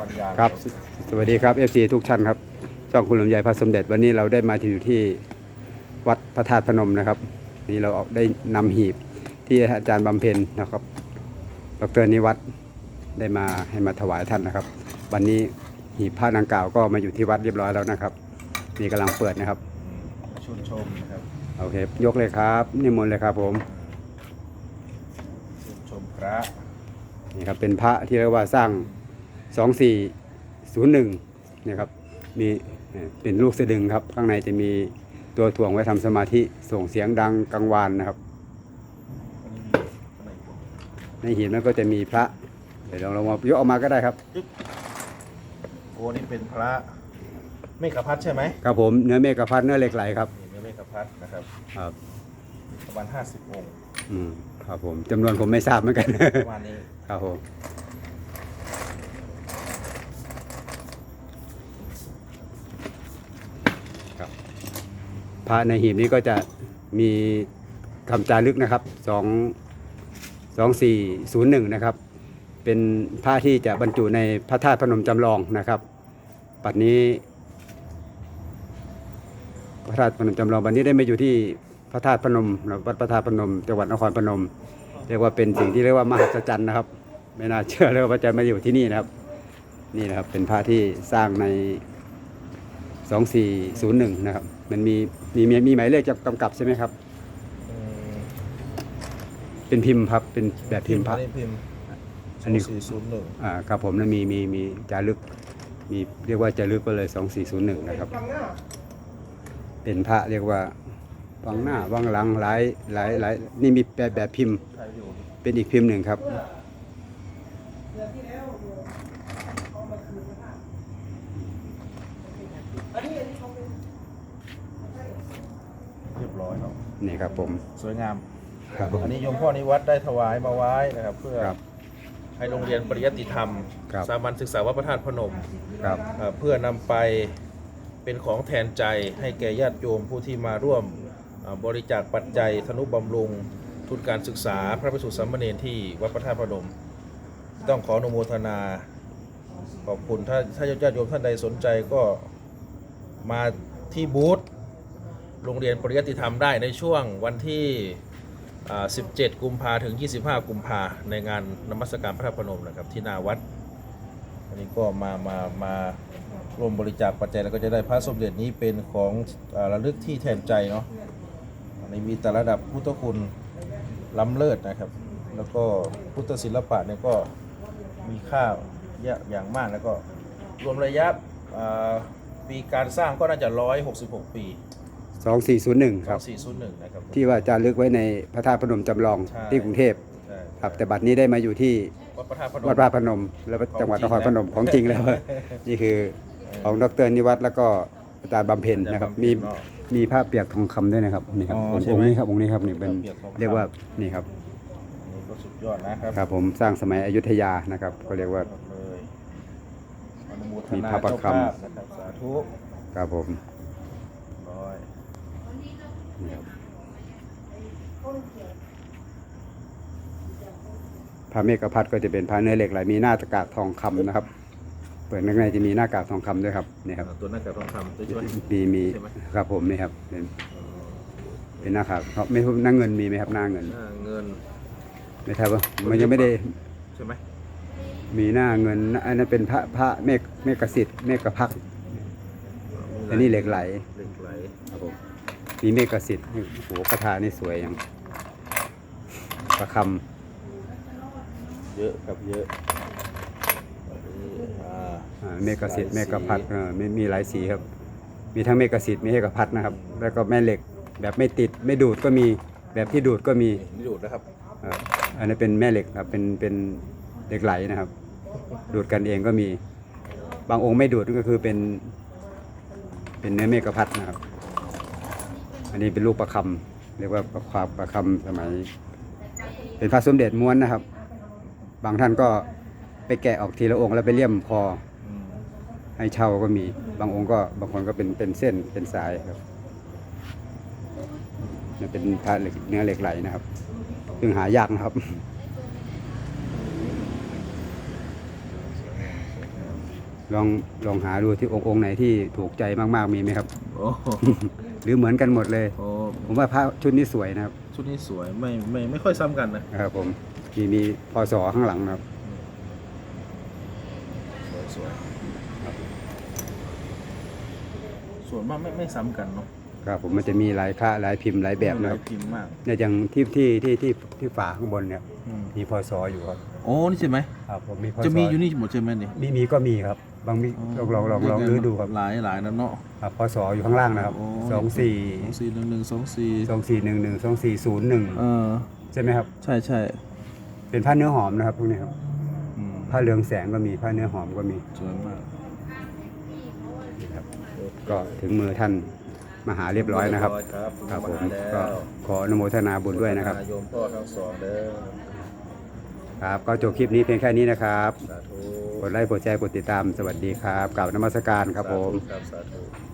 ปัญญาครับสสวัสดีครับ FC ทุกท่านครับช่องคุณลำไยพระสมเด็จวันนี้เราได้มาอยู่ที่วัดพระธาตุพนมนะครับ นี่เราได้นำหีบที่อาจารย์บำเพ็ญนะครับ ดรนิวัฒน์ได้มาให้มาถวายท่านนะครับ วันนี้หีบผ้าดังกล่าวก็มาอยู่ที่วัดเรียบร้อยแล้วนะครับนี่กำลังเปิดนะครับชุนชมนะครับโอเคยกเลยครับนิมนต์เลยครับผมชุนชมพระนี่ครับเป็นพระที่เรียกว่าสร้าง 2401นี่ครับมีเอ่อเป็นลูกสะดึงครับ ข้างในจะมีตัวถ่วงไว้ทำสมาธิส่งเสียงดังกังวานนะครับอันนี้มีอะไรอีกในหินนั้นก็จะมีพระ เดี๋ยวเราลองมายกออกมาก็ได้ครับโอ้นี่เป็นพระเมฆพัฒน์ใช่ไหมครับผมเนื้อเมฆพัดเนื้อเหล็กไหลครับนี่เนื้อเมฆพัฒน์นะครับครับประมาณ50องค์อืมครับผมจำนวนผมไม่ทราบเหมือนกันประมาณนี้ครับผมครับ พระในหีบนี้ก็จะมีคำจารึกนะครับสองสองสี่ศูนย์หนึ่งนะครับ เป็นพระที่จะบรรจุในพระธาตุพนมจำลองนะครับปัจนี้ พระธาตุพนมจำลองวันนี้ได้มาอยู่ที่พระธาตุพนมหรือวัดพระธาตุพนมจังหวัดนครพนม เรียกว่าเป็นสิ่งที่เรียกว่ามหัศจรรย์นะครับ ไม่น่าเชื่อเลยว่าจะมาอยู่ที่นี่นะครับ นี่นะครับเป็นพระที่สร้างใน 2401 นะครับ มันมีมีมีมีหมายเลขจะกำกับใช่ไหมครับ อืมเป็นพิมพ์ครับ เป็นแบบพิมพ์พระ อันนี้พิมพ์อันนี้2401อ่าครับผมแล้วมีมีมีจารึกมีเรียกว่าจารึกก็เลย 2401 นะครับ เป็นพระเรียกว่าวังหน้าวังหลังหลายหลายหลายนี่มีแบบแบบพิมพ์ ใครอยู่เป็นอีกพิมพ์หนึ่งครับ เรียบร้อยเนาะนี่ครับผม สวยงาม ครับผม อันนี้โยมพ่อนิวัดได้ถวายมาไว้นะครับ เพื่อครับให้โรงเรียนปริยัติธรรม ครับ สามัญศึกษาวัดพระธาตุพนมครับเอ่อเพื่อนำไปเป็นของแทนใจให้แก่ญาติโยมผู้ที่มาร่วมเอ่อบริจาคปัจจัยธนุบำรุง ทุนการศึกษาพระภิกษุสามเณรที่วัดพระธาตุพนม ต้องขออนุโมทนา ขอบคุณถ้าถ้าญาติโยมท่านใดสนใจก็มาที่บูธ โรงเรียนปริยัติธรรมได้ในช่วงวันที่ 17 กุมภาถึง 25 กุมภาในงานนมัสการพระพนมนะครับที่นาวัดอันนี้ก็มามามาร่วมบริจาคปัจจัยแล้วก็จะได้พระสมเด็จนี้เป็นของอาระลึกที่แทนใจเนาะอันนี้มีแต่ระดับพุทธคุณล้ำเลิศนะครับ แล้วก็พุทธศิลปะเนี่ยก็มีค่าเยอะอย่างมากแล้วก็รวมระยะอ่าปีการสร้างก็น่าจะ 166 ปี 2401 ครับ401นะครับที่ว่าจารึกไว้ในพระธาตุพนมจำลองใช่ ที่กรุงเทพใช่ครับแต่บัดนี้ได้มาอยู่ที่วัดพระธาตุพนม วัดพระธาตุพนม แล้วก็จังหวัดนครพนมของจริงแล้ว นี่คือของดรนิวัฒน์แล้วก็อาจารย์บำเพ็ญนะครับมีเนาะมีผ้าเปียกทองคำด้วยนะครับนี่ครับอ๋อองค์ใช่ไหมองค์นี้ครับองค์นี้ครับนี่เป็นผ้าเปียกทองคำ เรียกว่านี่ครับอันนี้ก็สุดยอดนะครับครับผมสร้างสมัยอยุธยานะครับก็เรียกว่า เลยอนุโมทมีนาพระประเจ้าคำ ภาพนะครับสาธุ ครับผมร้อยนี่ครับ พระเมฆพัดก็จะเป็นพระเนื้อเหล็กไหลมีหน้าตะกากทองคำนะครับ เปิดข้างในจะมีหน้ากากทองคำด้วยครับนี่ครับตัวหน้ากากทองคำตัวช่วยมีมีใช่ไหมครับผมนี่ครับเป็นเป็นหน้าขาวครับไม่หน้าเงินมีไหมครับหน้าเงินหน้าเงินไม่ใช่ปะมันยังไม่ได้ใช่ไหมมีหน้าเงินอันนั้นเป็นพระพระเมฆเมฆสิทธิ์เมฆพักอันนี้เหล็กไหลเหล็กไหลครับผม มีเมฆสิทธิ์โอ้โหกระถานี่สวยอย่างประคเยอะครับเยอะอันนี้อ่าำอ่าเมฆสิทธิ์เมฆพัดเออมีมีหลายสีครับ มีทั้งเมฆสิทธิ์มีเมฆพัดนะครับ แล้วก็แม่เหล็กแบบไม่ติดไม่ดูดก็มีแบบที่ดูดก็มีนี่ดูดนะครับอ่าอันนี้เป็นแม่เหล็กครับเป็นเป็นเหล็กไหลนะครับ ดูดกันเองก็มี บางองค์ไม่ดูดก็คือเป็น เป็นเนื้อเมฆพัดนะครับ อันนี้เป็นลูกประคำเรียกว่าประความประคำสมัย เป็นพระสมเด็จม้วนนะครับ บางท่านก็ไปแกะออกทีละองค์แล้วไปเลี่ยมคอให้เช่าก็มี บางองค์ก็บางคนก็เป็นเป็นเส้นเป็นสายครับเป็นพระเหล็กเนื้อเหล็กไหลนะครับซึ่งหายากนะครับ ลองลองหาดูที่องค์องค์ไหนที่ถูกใจมากๆมีไหมครับ โอ้โหหรือเหมือนกันหมดเลย โอ้ผมว่าพระชุดนี้สวยนะครับชุดนี้สวยไม่ไม่ไม่ค่อยซ้ำกันนะนะครับผมมีมีพศข้างหลังนะครับสวยสวยส่วนมากไม่ไม่ซ้ำกันเนาะครับผมมันจะมีหลายค่าหลายพิมพ์หลายแบบนะครับหลายพิมพ์มากเนี่ยอย่างที่ที่ที่ที่ที่ฝาข้างบนเนี่ยอืม มีพศอยู่ครับ โอ้นี่ใช่ไหมครับผมมีพศจะมีอยู่นี่หมดใช่ไหมเนี่ยมีมีก็มีครับ บางมีลองลองลองลองรื้อดูครับหลายหลายนะเนาะครับพศอยู่ข้างล่างนะครับโอ้สองสี่สองสี่หนึ่งหนึ่งสองสี่สองสี่หนึ่งหนึ่งสองสี่ศูนย์หนึ่งเออใช่ไหมครับ ใช่ใช่เป็นผ้าเนื้อหอมนะครับพวกนี้ครับอืมผ้าเหลืองแสงก็มีผ้าเนื้อหอมก็มีสวยมากนี่ครับก็ถึงมือท่านมหาเรียบร้อยนะครับครับครับผมมาแล้วก็ขออนุโมทนาบุญด้วยนะครับโยมพ่อทั้งสองเด้อ ครับ ก็จบคลิปนี้เพียงแค่นี้นะครับ สาธุกดไลค์กดแชร์กดติดตามสวัสดีครับกล่าวนมัสการครับผม สาธุครับสาธุ